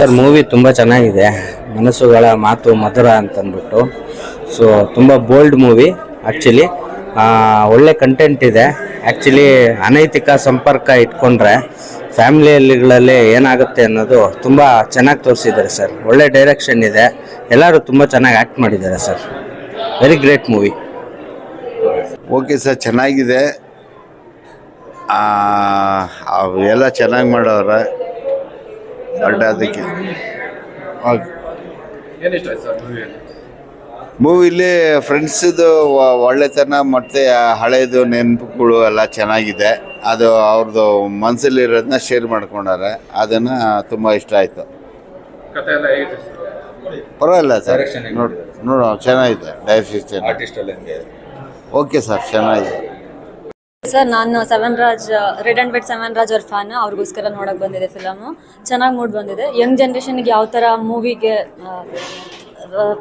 Sir movie ತುಂಬ ಚೆನ್ನಾಗಿದೆ. ಮನಸ್ಸುಗಳ ಮಾತು ಮಧುರ ಅಂತಂದ್ಬಿಟ್ಟು. ಸೊ ತುಂಬ ಬೋಲ್ಡ್ ಮೂವಿ ಆ್ಯಕ್ಚುಲಿ ಒಳ್ಳೆ ಕಂಟೆಂಟ್ ಇದೆ. ಆ್ಯಕ್ಚುಲಿ ಅನೈತಿಕ ಸಂಪರ್ಕ ಇಟ್ಕೊಂಡ್ರೆ ಫ್ಯಾಮಿಲಿಯಲ್ಲಿಗಳಲ್ಲಿ ಏನಾಗುತ್ತೆ ಅನ್ನೋದು ತುಂಬ ಚೆನ್ನಾಗಿ ತೋರಿಸಿದ್ದಾರೆ ಸರ್. ಒಳ್ಳೆ ಡೈರೆಕ್ಷನ್ ಇದೆ. ಎಲ್ಲರೂ ತುಂಬ ಚೆನ್ನಾಗಿ ಆ್ಯಕ್ಟ್ ಮಾಡಿದ್ದಾರೆ sir. Very great movie okay sir ಚೆನ್ನಾಗಿದೆ. ಎಲ್ಲ ಚೆನ್ನಾಗಿ ಮಾಡವ್ರೆ. ಬಟ್ ಅದಕ್ಕೆ. ಮೂವಿಲಿ ಫ್ರೆಂಡ್ಸದು ಒಳ್ಳೆತನ ಮತ್ತು ಹಳೆಯದು ನೆನಪುಗಳು ಎಲ್ಲ ಚೆನ್ನಾಗಿದೆ. ಅದು ಅವ್ರದ್ದು ಮನಸ್ಸಲ್ಲಿರೋದನ್ನ ಶೇರ್ ಮಾಡ್ಕೊಂಡಾರೆ. ಅದನ್ನು ತುಂಬ ಇಷ್ಟ ಆಯಿತು. ಕತೆ ಎಲ್ಲ ಹೇಗಿದೆ ಪರವಾಗಿಲ್ಲ ಸರ್. ನೋಡಿ ನೋಡೋ ಚೆನ್ನಾಗಿದೆ. ಡೈರೆಕ್ಷನ್ ಓಕೆ ಸರ್ ಚೆನ್ನಾಗಿದೆ. ಸರ್, ನಾನು Seven Raj, Red and White Seven Raj ಅವ್ರ ಫ್ಯಾನ್ ಅವ್ರಿಗೋಸ್ಕರ ನೋಡಕ್ ಬಂದಿದೆ ಫಿಲಮು ಚೆನ್ನಾಗಿ ಮೂಡ್ ಬಂದಿದೆ. ಯಂಗ್ ಜನ್ರೇಷನ್ಗೆ ಯಾವ ಥರ ಮೂವಿಗೆ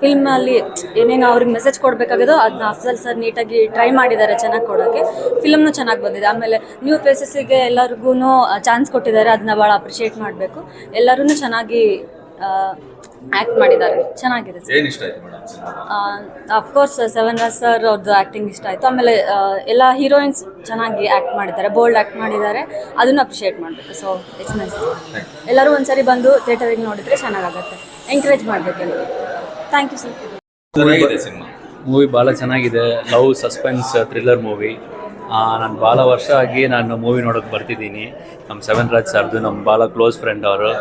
ಫಿಲ್ಮಲ್ಲಿ ಏನೇನು ಅವ್ರಿಗೆ ಮೆಸೇಜ್ ಕೊಡಬೇಕಾಗಿದೋ ಅದನ್ನ ಅಫಲ್ ಸರ್ ನೀಟಾಗಿ ಟ್ರೈ ಮಾಡಿದ್ದಾರೆ ಚೆನ್ನಾಗಿ ಕೊಡೋಕ್ಕೆ ಫಿಲಮ್ನು ಚೆನ್ನಾಗಿ ಬಂದಿದೆ. ಆಮೇಲೆ ನ್ಯೂ ಫೇಸಸ್ಸಿಗೆ ಎಲ್ಲರಿಗೂ ಚಾನ್ಸ್ ಕೊಟ್ಟಿದ್ದಾರೆ. ಅದನ್ನ ಭಾಳ ಅಪ್ರಿಷಿಯೇಟ್ ಮಾಡಬೇಕು. ಎಲ್ಲರೂ ಚೆನ್ನಾಗಿ ಆ್ಯಕ್ಟ್ ಮಾಡಿದ್ದಾರೆ. ಚೆನ್ನಾಗಿದೆ ಸರ್. ಏನ್ ಇಷ್ಟ ಆಯ್ತು madam of course Seven Raj sir ಅವ್ರದ್ದು ಆ್ಯಕ್ಟಿಂಗ್ ಇಷ್ಟ ಆಯಿತು. ಆಮೇಲೆ ಎಲ್ಲ ಹೀರೋಯಿನ್ಸ್ ಚೆನ್ನಾಗಿ ಆ್ಯಕ್ಟ್ ಮಾಡಿದ್ದಾರೆ ಬೋಲ್ಡ್ ಆ್ಯಕ್ಟ್ ಮಾಡಿದ್ದಾರೆ. ಅದನ್ನು ಅಪ್ರಿಷಿಯೇಟ್ ಮಾಡಬೇಕು. ಸೊ ಇಟ್ಸ್ ನೈಸ್ ಎಲ್ಲರೂ ಒಂದ್ಸರಿ ಬಂದು ಥಿಯೇಟರಿಗೆ ನೋಡಿದರೆ ಚೆನ್ನಾಗಾಗುತ್ತೆ. ಎಂಕರೇಜ್ ಮಾಡಬೇಕು ಎಲ್ಲರೂ. ಥ್ಯಾಂಕ್ ಯು ಸರ್ ಮೂವಿ ಭಾಳ ಚೆನ್ನಾಗಿದೆ. ಲವ್ ಸಸ್ಪೆನ್ಸ್ ಥ್ರಿಲ್ಲರ್ ಮೂವಿ ನಾನು ಭಾಳ ವರ್ಷ ಆಗಿ ನಾನು ಮೂವಿ ನೋಡೋಕ್ಕೆ ಬರ್ತಿದ್ದೀನಿ. ನಮ್ಮ ಸೆವೆನ್ ರಾಜ್ ಸರ್ದು ನಮ್ಮ ಭಾಳ ಕ್ಲೋಸ್ ಫ್ರೆಂಡ್ ಅವರು.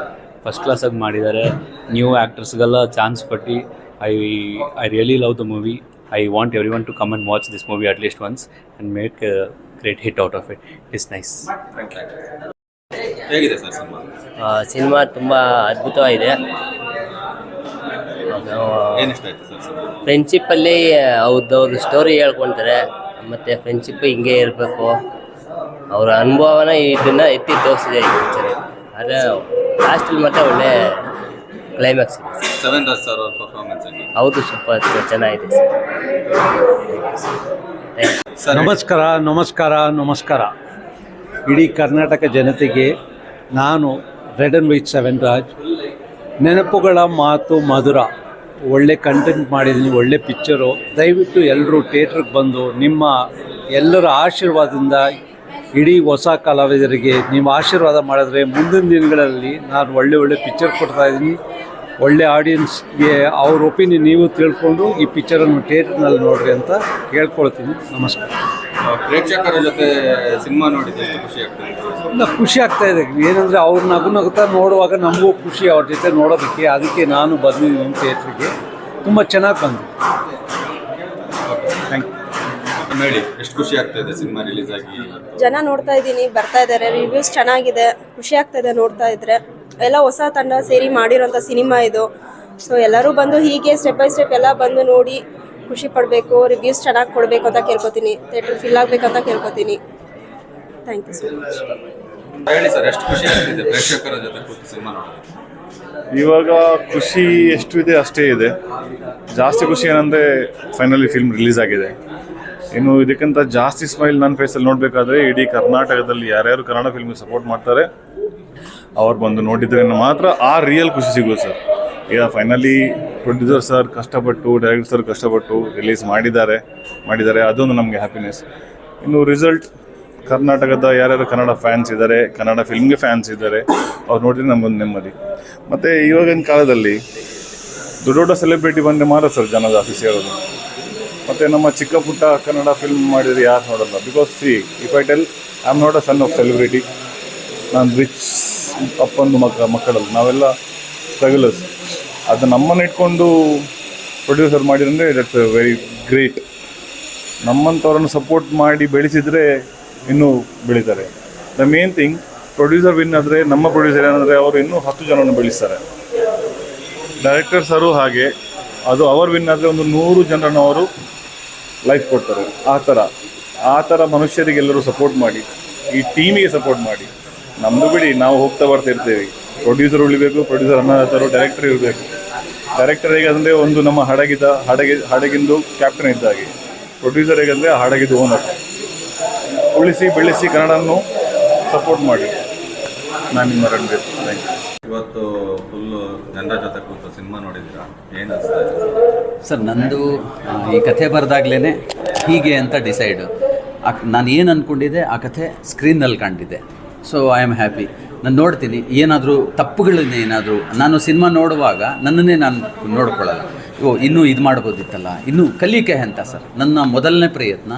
ಫಸ್ಟ್ ಕ್ಲಾಸಾಗಿ ಮಾಡಿದ್ದಾರೆ ನ್ಯೂ ಆ್ಯಕ್ಟರ್ಸ್ಗೆಲ್ಲ ಚಾನ್ಸ್ ಕೊಟ್ಟು I I really love the movie I want everyone to come and watch this movie at least once and make great hit out of it it's nice ಹೇಗಿದೆ sir cinema? Cinema ತುಂಬ ಅದ್ಭುತವಾಗಿದೆ. ಫ್ರೆಂಡ್ಶಿಪ್ಪಲ್ಲಿ ಅವ್ರದ್ದವ್ರ story ಹೇಳ್ಕೊಳ್ತಾರೆ ಮತ್ತು friendship ಹಿಂಗೆ ಇರಬೇಕು. ಅವರ ಅನುಭವನ ಇದನ್ನು ಎತ್ತಿ ತೋರಿಸಿದೆ ಈ ಪಿಕ್ಚರ್ ಆದರೆ ಲಾಸ್ಟಲ್ಲಿ ಮತ್ತೆ ಒಳ್ಳೆ ಕ್ಲೈಮ್ಯಾಕ್ಸ್ ಇದೆ. ಸೆವೆನ್ ರಾಜ್ ಸರ್ ಅವ್ರ ಪರ್ಫಾರ್ಮೆನ್ಸ್ ಹೌದು ಸೂಪರ್ ಚೆನ್ನಾಗಿದೆ ಸರ್. ಸರ್ ನಮಸ್ಕಾರ ನಮಸ್ಕಾರ ನಮಸ್ಕಾರ. ಇಡೀ ಕರ್ನಾಟಕ ಜನತೆಗೆ ನಾನು Red and White Seven Raj Nenapugala Maathu Madhura. ಒಳ್ಳೆ ಕಂಟೆಂಟ್ ಮಾಡಿದ್ದೀನಿ ಒಳ್ಳೆ ಪಿಕ್ಚರು ದಯವಿಟ್ಟು ಎಲ್ಲರೂ ಥಿಯೇಟ್ರಿಗೆ ಬಂದು ನಿಮ್ಮ ಎಲ್ಲರ ಆಶೀರ್ವಾದದಿಂದ ಇಡೀ ಹೊಸ ಕಲಾವಿದರಿಗೆ ನೀವು ಆಶೀರ್ವಾದ ಮಾಡಿದ್ರೆ ಮುಂದಿನ ದಿನಗಳಲ್ಲಿ ನಾನು ಒಳ್ಳೆ ಒಳ್ಳೆ ಪಿಕ್ಚರ್ ಕೊಡ್ತಾ ಇದ್ದೀನಿ. ಒಳ್ಳೆ ಆಡಿಯನ್ಸ್ಗೆ ಅವ್ರ ಒಪಿನಿಯನ್ ನೀವು ತಿಳ್ಕೊಂಡು ಈ ಪಿಕ್ಚರನ್ನು ಥಿಯೇಟ್ರ್ನಲ್ಲಿ ನೋಡ್ರಿ ಅಂತ ಕೇಳ್ಕೊಳ್ತೀನಿ ನಮಸ್ಕಾರ. ಪ್ರೇಕ್ಷಕರ ಜೊತೆ ಸಿನಿಮಾ ನೋಡಿದ್ರೆ ಎಷ್ಟು ಖುಷಿ ಆಗ್ತದೆ? ಖುಷಿ ಆಗ್ತಾ ಇದೆ. ಏನಂದರೆ ಅವ್ರು ನಗು ನಗುತ್ತಾ ನೋಡುವಾಗ ನಮಗೂ ಖುಷಿ ಅವ್ರ ಜೊತೆ ನೋಡೋದಕ್ಕೆ ಅದಕ್ಕೆ ನಾನು ಬಂದಿದ್ದೀನಿ ಥಿಯೇಟ್ರಿಗೆ ತುಂಬ ಚೆನ್ನಾಗಿ ಬಂದು ಥ್ಯಾಂಕ್ ಹೇಳಿ ಎಷ್ಟು ಖುಷಿ ಆಗ್ತಾ ಇದೆ ಸಿನಿಮಾ ರಿಲೀಸ್ ಆಗಿ? ಜನ ನೋಡ್ತಾ ಇದ್ದೀನಿ ಬರ್ತಾ ಇದ್ದಾರೆ ರಿವ್ಯೂಸ್ ಚೆನ್ನಾಗಿದೆ ಖುಷಿ ಆಗ್ತಾ ಇದೆ ನೋಡ್ತಾ ಇದ್ರೆ. ಎಲ್ಲ ಹೊಸ ತಂಡ ಸೇರಿ ಮಾಡಿರೋಂಥ ಸಿನಿಮಾ ಇದು. ಸೊ ಎಲ್ಲರೂ ಬಂದು ಹೀಗೆ ಸ್ಟೆಪ್ ಬೈ ಸ್ಟೆಪ್ ಎಲ್ಲ ಬಂದು ನೋಡಿ ಖುಷಿ ಪಡಬೇಕು ರಿವ್ಯೂಸ್ ಚೆನ್ನಾಗಿ ಕೊಡಬೇಕು ಅಂತ ಕೇಳ್ಕೊತೀನಿ. ಥಿಯೇಟರ್ ಫಿಲ್ ಅಂತ ಕೇಳ್ಕೊತೀನಿ. ಥ್ಯಾಂಕ್ ಯು ಸೊ ಮಚ್ ಹೇಳಿ ಸರ್ ಎಷ್ಟು ಖುಷಿ ಆಗ್ತಿದೆ ಪ್ರೇಕ್ಷಕರ ಜೊತೆ ಕೂತು ಸಿನಿಮಾ ನೋಡೋದು ಇವಾಗ ಖುಷಿ ಎಷ್ಟು ಇದೆ ಅಷ್ಟೇ ಇದೆ. ಜಾಸ್ತಿ ಖುಷಿ ಏನಂದ್ರೆ ಫೈನಲಿ ಫಿಲ್ಮ್ ರಿಲೀಸ್ ಆಗಿದೆ. ಇನ್ನು ಇದಕ್ಕಿಂತ ಜಾಸ್ತಿ ಸ್ಮೈಲ್ ನನ್ನ ಫೇಸಲ್ಲಿ ನೋಡಬೇಕಾದ್ರೆ ಇಡೀ ಕರ್ನಾಟಕದಲ್ಲಿ ಯಾರ್ಯಾರು ಕನ್ನಡ ಫಿಲ್ಮ್ಗೆ ಸಪೋರ್ಟ್ ಮಾಡ್ತಾರೆ, ಅವ್ರು ಬಂದು ನೋಡಿದ್ರೆ ಮಾತ್ರ ಆ ರಿಯಲ್ ಖುಷಿ ಸಿಗೋದು ಸರ್. ಈಗ ಫೈನಲಿ ಪ್ರೊಡ್ಯೂಸರ್ ಸರ್ ಕಷ್ಟಪಟ್ಟು ಡೈರೆಕ್ಟರ್ ಸರ್ ಕಷ್ಟಪಟ್ಟು ರಿಲೀಸ್ ಮಾಡಿದ್ದಾರೆ ಮಾಡಿದ್ದಾರೆ, ಅದೊಂದು ನಮಗೆ ಹ್ಯಾಪಿನೆಸ್ ಇನ್ನು ರಿಸಲ್ಟ್ ಕರ್ನಾಟಕದ ಯಾರ್ಯಾರು ಕನ್ನಡ ಫ್ಯಾನ್ಸ್ ಇದ್ದಾರೆ ಕನ್ನಡ ಫಿಲ್ಮ್ಗೆ ಫ್ಯಾನ್ಸ್ ಇದ್ದಾರೆ ಅವ್ರು ನೋಡಿದ್ರೆ ನಮಗೊಂದು ನೆಮ್ಮದಿ. ಮತ್ತು ಇವಾಗಿನ ಕಾಲದಲ್ಲಿ ದೊಡ್ಡ ದೊಡ್ಡ ಸೆಲೆಬ್ರಿಟಿ ಬಂದರೆ ಮಾತ್ರ ಸರ್ ಜನ ಜಾಸ್ತಿ ಸೇರೋದು. ಮತ್ತು ನಮ್ಮ ಚಿಕ್ಕ ಪುಟ್ಟ ಕನ್ನಡ ಫಿಲ್ಮ್ ಮಾಡಿದರೆ ಯಾರು ನೋಡಲ್ಲ? Because see if I tell I am not a son of celebrity ನಾನು ರಿಚ್ ಅಪ್ಪಂದು ಮಕ್ಕ ಮಕ್ಕಳಲ್ಲಿ. ನಾವೆಲ್ಲ ಸ್ಟ್ರಗಲರ್ಸ್ ಅದು ನಮ್ಮನ್ನು ಇಟ್ಕೊಂಡು ಪ್ರೊಡ್ಯೂಸರ್ ಮಾಡಿದ್ರೆ ದಟ್ಸ್ ವೆರಿ ಗ್ರೇಟ್ ನಮ್ಮಂಥವ್ರನ್ನು ಸಪೋರ್ಟ್ ಮಾಡಿ ಬೆಳೆಸಿದರೆ ಇನ್ನೂ ಬೆಳೀತಾರೆ. The main thing producer win ಆದರೆ, ನಮ್ಮ ಪ್ರೊಡ್ಯೂಸರ್ ಏನಂದರೆ ಅವರು ಇನ್ನೂ ಹತ್ತು ಜನವನ್ನು ಬೆಳೆಸ್ತಾರೆ. ಡೈರೆಕ್ಟರ್ ಸರು ಹಾಗೆ, ಅದು ಅವರ್ ವಿನ್ ಆದರೆ ಒಂದು ನೂರು ಜನರನ್ನು ಅವರು ಲೈಫ್ ಕೊಡ್ತಾರೆ. ಆ ಥರ. ಆ ಥರ ಮನುಷ್ಯರಿಗೆಲ್ಲರೂ ಸಪೋರ್ಟ್ ಮಾಡಿ, ಈ ಟೀಮಿಗೆ ಸಪೋರ್ಟ್ ಮಾಡಿ. ನಮ್ಮದು ಬಿಡಿ, ನಾವು ಹೋಗ್ತಾ ಬರ್ತಾ ಇರ್ತೇವೆ. ಪ್ರೊಡ್ಯೂಸರ್ ಉಳಿಬೇಕು ಪ್ರೊಡ್ಯೂಸರ್ ಅನ್ನೋ ಡೈರೆಕ್ಟರ್ ಇರಬೇಕು. ಡೈರೆಕ್ಟರ್ ಹೇಗಂದರೆ ಒಂದು ನಮ್ಮ ಹಡಗಿದ, ಹಡಗಿ, ಹಡಗಿಂದು ಕ್ಯಾಪ್ಟನ್ ಇದ್ದ ಹಾಗೆ. ಪ್ರೊಡ್ಯೂಸರ್ ಹೇಗಂದರೆ ಆ ಹಡಗಿದ ಓನರ್ ಉಳಿಸಿ, ಬೆಳೆಸಿ ಕನ್ನಡನ್ನು ಸಪೋರ್ಟ್ ಮಾಡಿ. ನಾನು ನಿಮ್ಮ ಯು ಇವತ್ತು ಫುಲ್ ಫುಲ್ಲು ಜನರ ಜೊತೆ ಕೂತು ಸಿನಿಮಾ ನೋಡಿದ್ದೀರಾ? ಏನು ಅನಿಸ್ತಾ ಇದೆ? ಸರ್, ನಂದು ಈ ಕಥೆ ಬರೆದಾಗ್ಲೇ ಹೀಗೆ ಅಂತ ಡಿಸೈಡು. ನಾನು ಏನು ಅಂದ್ಕೊಂಡಿದ್ದೆ ಆ ಕಥೆ ಸ್ಕ್ರೀನಲ್ಲಿ ಕಂಡಿದ್ದೆ. ಸೊ ಐ ಆಮ್ ಹ್ಯಾಪಿ ನಾನು ನೋಡ್ತೀನಿ, ಏನಾದರೂ ತಪ್ಪುಗಳನ್ನ ಏನಾದರೂ, ನಾನು ಸಿನಿಮಾ ನೋಡುವಾಗ ನನ್ನನ್ನೇ ನಾನು ನೋಡ್ಕೊಳ್ಳಲ್ಲ. ಓ, ಇನ್ನೂ ಇದು ಮಾಡ್ಬೋದಿತ್ತಲ್ಲ. ಇನ್ನೂ ಕಲಿಕೆ ಅಂತ ಸರ್. ನನ್ನ ಮೊದಲನೇ ಪ್ರಯತ್ನ,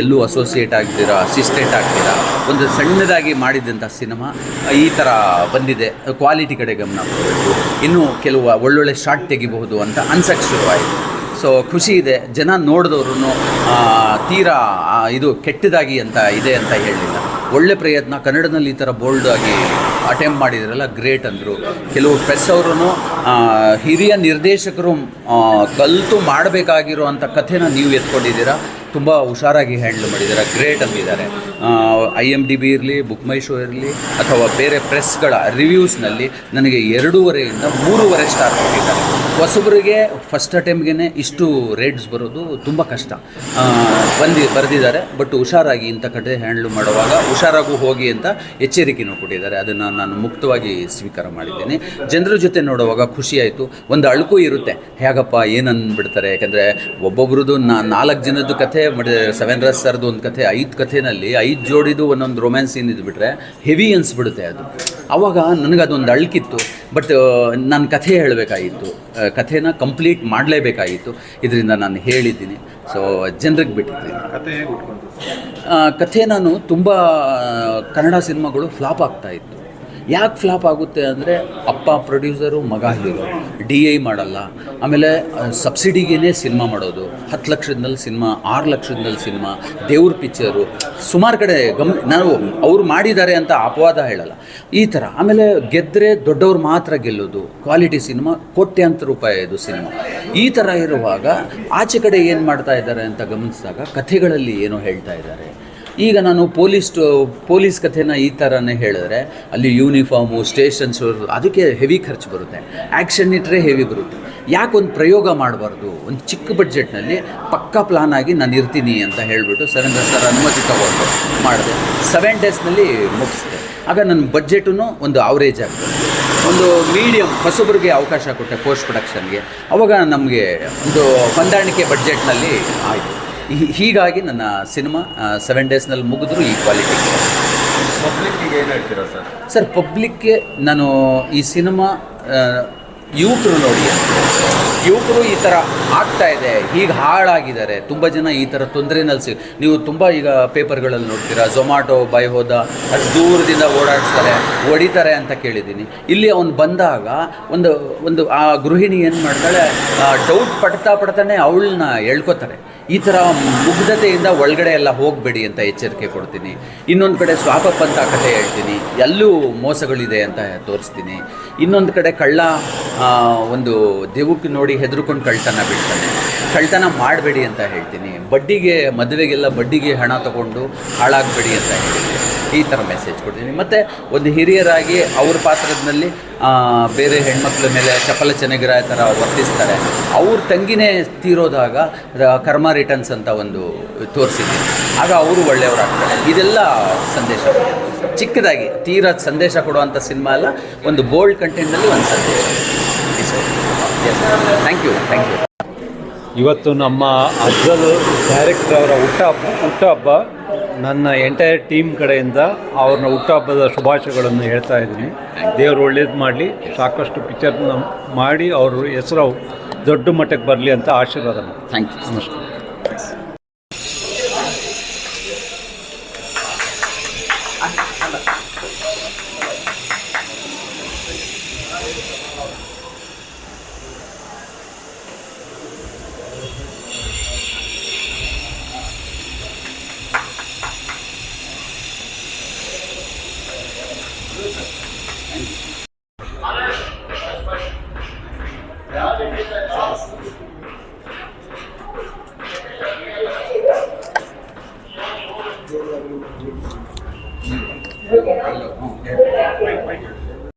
ಎಲ್ಲೂ ಅಸೋಸಿಯೇಟ್ ಆಗ್ತೀರಾ ಅಸಿಸ್ಟೆಂಟ್ ಆಗ್ತೀರಾ, ಒಂದು ಸಣ್ಣದಾಗಿ ಮಾಡಿದಂಥ ಸಿನಿಮಾ, ಈ ಥರ ಬಂದಿದೆ. ಕ್ವಾಲಿಟಿ ಕಡೆ ಗಮನ ಕೊಡಬೇಕು ಇನ್ನೂ ಕೆಲವು ಒಳ್ಳೊಳ್ಳೆ ಶಾಟ್ ತೆಗಿಬಹುದು ಅಂತ ಅನ್ಸಕ್ಕೆ ಶುರುವಾಯಿತು. ಸೊ ಖುಷಿ ಇದೆ. ಜನ ನೋಡಿದವ್ರು ತೀರಾ ಇದು ಕೆಟ್ಟದಾಗಿ ಅಂತ ಇದೆ ಅಂತ ಹೇಳಲಿಲ್ಲ ಒಳ್ಳೆ ಪ್ರಯತ್ನ. ಕನ್ನಡದಲ್ಲಿ ಈ ಥರ ಬೋಲ್ಡ್ ಆಗಿ ಅಟೆಂಪ್ಟ್ ಮಾಡಿದ್ರಲ್ಲ ಗ್ರೇಟ್ ಅಂದರು. ಕೆಲವು ಪ್ರೆಸ್ ಅವರು ಹಿರಿಯ ನಿರ್ದೇಶಕರು ಕಲಿತು ಮಾಡಬೇಕಾಗಿರೋ ಅಂಥ ಕಥೆನ ನೀವು ಎತ್ಕೊಂಡಿದ್ದೀರಾ? ತುಂಬ ಹುಷಾರಾಗಿ ಹ್ಯಾಂಡಲ್ ಮಾಡಿದ್ದೀರಾ. ಗ್ರೇಟ್ ಅಂದಿದ್ದಾರೆ. ಐ ಎಂ ಡಿ ಬಿ ಇರಲಿ ಬುಕ್ ಮೈ ಶೋ ಇರಲಿ, ಅಥವಾ ಬೇರೆ ಪ್ರೆಸ್ಗಳ ರಿವ್ಯೂಸ್ನಲ್ಲಿ ನನಗೆ ಎರಡೂವರೆಯಿಂದ ಮೂರುವರೆ ಸ್ಟಾರ್ ಕೊಟ್ಟಿದ್ದಾರೆ. ಹೊಸಬರಿಗೆ ಫಸ್ಟ್ ಅಟೆಂಪ್ಗೆ ಇಷ್ಟು ರೇಟ್ಸ್ ಬರೋದು ತುಂಬ ಕಷ್ಟ. ಬಂದು, ಬರೆದಿದ್ದಾರೆ ಬಟ್ ಹುಷಾರಾಗಿ ಇಂಥ ಕಡೆ ಹ್ಯಾಂಡ್ಲ್ ಮಾಡುವಾಗ ಹುಷಾರಾಗೂ ಹೋಗಿ ಅಂತ ಎಚ್ಚರಿಕೆನೂ ಕೊಟ್ಟಿದ್ದಾರೆ. ಅದನ್ನು ನಾನು ಮುಕ್ತವಾಗಿ ಸ್ವೀಕಾರ ಮಾಡಿದ್ದೀನಿ. ಜನರ ಜೊತೆ ನೋಡುವಾಗ ಖುಷಿಯಾಯಿತು ಒಂದು ಅಳುಕು ಇರುತ್ತೆ. ಹೇಗಪ್ಪ, ಏನು ಅಂದ್ಬಿಡ್ತಾರೆ ಯಾಕಂದರೆ ಒಬ್ಬೊಬ್ರದ್ದು ನಾಲ್ಕು ಜನದ್ದು ಕಥೆ ಮಾಡಿದೆ ಸೆವೆನ್ ರಸ್ ಸರ್ದು ಒಂದು ಕಥೆ, ಐದು ಕಥೆನಲ್ಲಿ ಐದು ಜೋಡಿದು ಒಂದೊಂದು ರೊಮ್ಯಾನ್ಸ್ ಸೀನ್ ಇದ್ಬಿಟ್ರೆ ಹೆವಿ ಅನಿಸ್ಬಿಡುತ್ತೆ ಅದು. ಆವಾಗ ನನಗೆ ಅದೊಂದು ಅಳ್ಕಿತ್ತು ಬಟ್ ನಾನು ಕಥೆ ಹೇಳಬೇಕಾಗಿತ್ತು. ಕಥೆನ ಕಂಪ್ಲೀಟ್ ಮಾಡಲೇಬೇಕಾಗಿತ್ತು. ಇದರಿಂದ ನಾನು ಹೇಳಿದ್ದೀನಿ. ಸೊ ಜನರಿಗೆ ಬಿಟ್ಟಿದ್ದೀನಿ. ಕಥೆ ನಾನು ತುಂಬ ಕನ್ನಡ ಸಿನಿಮಾಗಳು ಫ್ಲಾಪ್ ಆಗ್ತಾ ಇತ್ತು. ಯಾಕೆ ಫ್ಲಾಪ್ ಆಗುತ್ತೆ ಅಂದರೆ ಅಪ್ಪ ಪ್ರೊಡ್ಯೂಸರು ಮಗ ಹೀರೋ. ಡಿ ಐ ಮಾಡಲ್ಲ. ಆಮೇಲೆ ಸಬ್ಸಿಡಿಗೇನೆ ಸಿನಿಮಾ ಮಾಡೋದು. ಹತ್ತು ಲಕ್ಷದಲ್ಲಿ ಸಿನಿಮಾ ಆರು ಲಕ್ಷದಲ್ಲಿ ಸಿನಿಮಾ ದೇವ್ರ ಪಿಕ್ಚರು ಸುಮಾರು ಕಡೆ ಗಮ್, ನಾನು ಅವ್ರು ಮಾಡಿದ್ದಾರೆ ಅಂತ ಅಪವಾದ ಹೇಳಲ್ಲ. ಈ ಥರ. ಆಮೇಲೆ ಗೆದ್ದರೆ ದೊಡ್ಡವ್ರು ಮಾತ್ರ ಗೆಲ್ಲೋದು. ಕ್ವಾಲಿಟಿ ಸಿನಿಮಾ ಕೋಟ್ಯಾಂತರ ರೂಪಾಯಿ ಇದು ಸಿನಿಮಾ ಈ ಥರ ಇರುವಾಗ ಆಚೆ ಕಡೆ ಏನು ಮಾಡ್ತಾ ಇದ್ದಾರೆ ಅಂತ ಗಮನಿಸಿದಾಗ ಕಥೆಗಳಲ್ಲಿ ಏನೋ ಹೇಳ್ತಾ ಇದ್ದಾರೆ. ಈಗ ನಾನು ಪೊಲೀಸ್ ಪೊಲೀಸ್ ಕಥೆನ ಈ ಥರನೇ ಹೇಳಿದ್ರೆ, ಅಲ್ಲಿ ಯೂನಿಫಾರ್ಮು, ಸ್ಟೇಷನ್ಸು, ಅದಕ್ಕೆ ಹೆವಿ ಖರ್ಚು ಬರುತ್ತೆ. ಆ್ಯಕ್ಷನ್ ಇಟ್ಟರೆ ಹೆವಿ ಬರುತ್ತೆ. ಯಾಕೆ ಒಂದು ಪ್ರಯೋಗ ಮಾಡಬಾರ್ದು? ಒಂದು ಚಿಕ್ಕ ಬಡ್ಜೆಟ್ನಲ್ಲಿ ಪಕ್ಕಾ ಪ್ಲಾನ್ ಆಗಿ ನಾನು ಇರ್ತೀನಿ ಅಂತ ಹೇಳಿಬಿಟ್ಟು ಸರೇಂದ್ರ ಸರ್ ಅನುಮತಿ ತಗೊಂಡು ಮಾಡಿದೆ. ಸೆವೆನ್ ಡೇಸ್ನಲ್ಲಿ ಮುಗಿಸಿದೆ. ಆಗ ನನ್ನ ಬಡ್ಜೆಟೂ ಒಂದು ಅವರೇಜ್ ಆಗ್ತದೆ. ಒಂದು ಮೀಡಿಯಮ್ ಹೊಸಬ್ರಿಗೆ ಅವಕಾಶ ಕೊಟ್ಟೆ ಪೋಸ್ಟ್ ಪ್ರೊಡಕ್ಷನ್ಗೆ ಅವಾಗ ನಮಗೆ ಒಂದು ಹೊಂದಾಣಿಕೆ ಬಡ್ಜೆಟ್ನಲ್ಲಿ ಆಯಿತು. ಹೀಗಾಗಿ ನನ್ನ ಸಿನಿಮಾ ಸೆವೆನ್ ಡೇಸ್ನಲ್ಲಿ ಮುಗಿದ್ರು ಈ ಕ್ವಾಲಿಟಿ ಪಬ್ಲಿಕ್ಕಿಗೆ ಏನು ಹೇಳ್ತೀರಾ ಸರ್? ಸರ್ ಪಬ್ಲಿಕ್ಗೆ ನಾನು ಈ ಸಿನಿಮಾ ಯುವಕರು ನೋಡಿ. ಯುವಕರು ಈ ಥರ ಆಗ್ತಾ ಇದೆ ಹೀಗೆ ಹಾಳಾಗಿದ್ದಾರೆ ತುಂಬ ಜನ ಈ ಥರ ತೊಂದರೆನಲ್ಲಿ ಸಿಗ ನೀವು ತುಂಬ ಈಗ ಪೇಪರ್ಗಳಲ್ಲಿ ನೋಡ್ತೀರಾ ಝೊಮ್ಯಾಟೊ ಬೈ ಹೋದ ಅಷ್ಟು ದೂರದಿಂದ ಓಡಾಡಿಸ್ತಾರೆ ಹೊಡಿತಾರೆ ಅಂತ ಕೇಳಿದ್ದೀನಿ. ಇಲ್ಲಿ ಅವನು ಬಂದಾಗ ಒಂದು ಒಂದು ಆ ಗೃಹಿಣಿ ಏನು ಮಾಡ್ತಾಳೆ ಡೌಟ್ ಪಡ್ತಾ ಪಡ್ತಾನೆ ಅವಳನ್ನ ಎಳ್ಕೊತಾರೆ. ಈ ಥರ ಮುಗ್ಧತೆಯಿಂದ ಒಳಗಡೆ ಎಲ್ಲ ಹೋಗಬೇಡಿ ಅಂತ ಎಚ್ಚರಿಕೆ ಕೊಡ್ತೀನಿ. ಇನ್ನೊಂದು ಕಡೆ ಸ್ವಾಪಪ್ ಅಂತ ಕಥೆ ಹೇಳ್ತೀನಿ. ಎಲ್ಲೂ ಮೋಸಗಳಿದೆ ಅಂತ ತೋರಿಸ್ತೀನಿ. ಇನ್ನೊಂದು ಕಡೆ ಕಳ್ಳ ಒಂದು ದೇವಕ್ಕೆ ನೋಡಿ ಹೆದರ್ಕೊಂಡು ಕಳ್ತನ ಬಿಡ್ತಾನೆ. ಕಳ್ತನ ಮಾಡಬೇಡಿ ಅಂತ ಹೇಳ್ತೀನಿ. ಬಡ್ಡಿಗೆ, ಮದುವೆಗೆಲ್ಲ ಬಡ್ಡಿಗೆ ಹಣ ತಗೊಂಡು ಹಾಳಾಗಬೇಡಿ ಅಂತ ಹೇಳ್ತೀನಿ. ಈ ಥರ ಮೆಸೇಜ್ ಕೊಡ್ತೀನಿ. ಮತ್ತು ಒಂದು ಹಿರಿಯರಾಗಿ ಅವ್ರ ಪಾತ್ರದಲ್ಲಿ ಬೇರೆ ಹೆಣ್ಮಕ್ಳ ಮೇಲೆ ಚಪಲ ಚೆನ್ನಗಿರ ಥರ ವರ್ತಿಸ್ತಾರೆ. ಅವ್ರ ತಂಗಿನೇ ತೀರೋದಾಗ ಕರ್ಮ ರಿಟರ್ನ್ಸ್ ಅಂತ ಒಂದು ತೋರಿಸಿದ್ವಿ ಆಗ ಅವರು ಒಳ್ಳೆಯವರಾಗ್ತಾರೆ. ಇದೆಲ್ಲ ಸಂದೇಶ. ಚಿಕ್ಕದಾಗಿ ತೀರಾ ಸಂದೇಶ ಕೊಡುವಂಥ ಸಿನಿಮಾ ಅಲ್ಲ ಒಂದು ಬೋಲ್ಡ್ ಕಂಟೆಂಟಲ್ಲಿ ಒಂದು ಸಂದೇಶ. ಥ್ಯಾಂಕ್ ಯು ಥ್ಯಾಂಕ್ ಯು ಇವತ್ತು ನಮ್ಮ ಅಜ್ಜಲ್ ಡೈರೆಕ್ಟರ್ ಅವರ ಹುಟ್ಟ ಹಬ್ಬ ನನ್ನ ಎಂಟೈರ್ ಟೀಮ್ ಕಡೆಯಿಂದ ಅವ್ರನ್ನ ಹುಟ್ಟಹಬ್ಬದ ಶುಭಾಶಯಗಳನ್ನು ಹೇಳ್ತಾ ಇದ್ದೀನಿ. ದೇವರು ಒಳ್ಳೇದು ಮಾಡಲಿ. ಸಾಕಷ್ಟು ಪಿಕ್ಚರ್ನ ಮಾಡಿ ಅವರು ಹೆಸರು ದೊಡ್ಡ ಮಟ್ಟಕ್ಕೆ ಬರಲಿ ಅಂತ ಆಶೀರ್ವಾದ. ಥ್ಯಾಂಕ್ ಯು ನಮಸ್ಕಾರ. Bye.